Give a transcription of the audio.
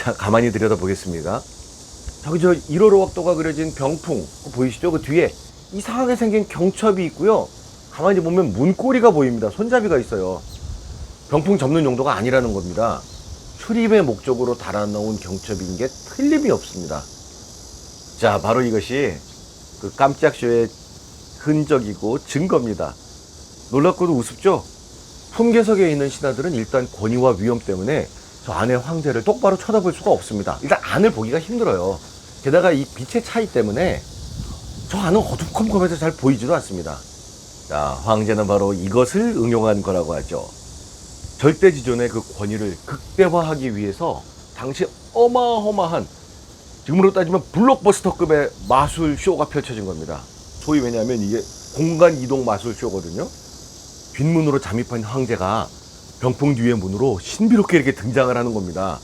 자, 가만히 들여다보겠습니다. 저기 저 1호로 확도가 그려진 병풍 보이시죠? 그 뒤에 이상하게 생긴 경첩이 있고요. 가만히 보면 문고리가 보입니다. 손잡이가 있어요. 병풍 접는 용도가 아니라는 겁니다. 출입의 목적으로 달아놓은 경첩인 게 틀림이 없습니다. 자, 바로 이것이 그 깜짝 쇼의 흔적이고 증거입니다. 놀랍고도 우습죠? 품계석에 있는 신하들은 일단 권위와 위험 때문에 저 안의 황제를 똑바로 쳐다볼 수가 없습니다. 일단 안을 보기가 힘들어요. 게다가 이 빛의 차이 때문에 저 안은 어두컴컴해서 잘 보이지도 않습니다. 자, 황제는 바로 이것을 응용한 거라고 하죠. 절대지존의 그 권위를 극대화하기 위해서 당시 어마어마한 지금으로 따지면 블록버스터급의 마술 쇼가 펼쳐진 겁니다. 소위 왜냐하면 이게 공간 이동 마술 쇼거든요. 뒷문으로 잠입한 황제가 병풍 뒤의 문으로 신비롭게 이렇게 등장을 하는 겁니다.